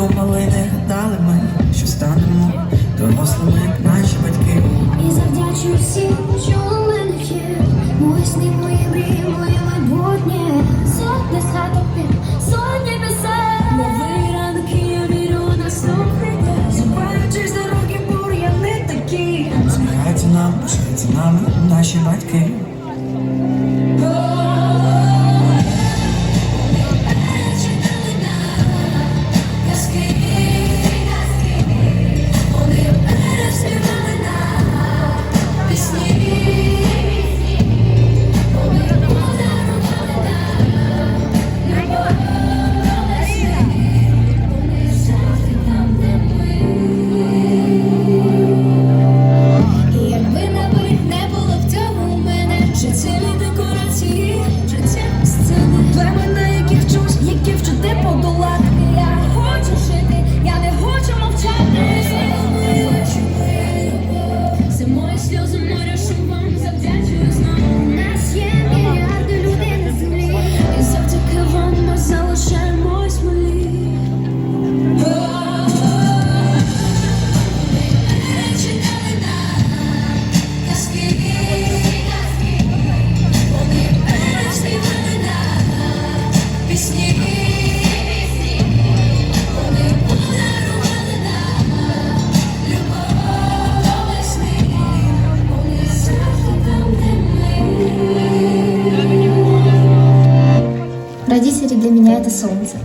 думали, не гадали ми, що станемо дорослими, як наші батьки. І завдячую всім, що у мене є, мої сни, мої мрії, моє майбутнє, сотні схаток під, сотні пісень. Нові ранки, я вірю, наступний день, зупаючись дороги, бур, не такі. Сміхаються нам, пишаються нами, наші батьки. Родители для меня это солнце.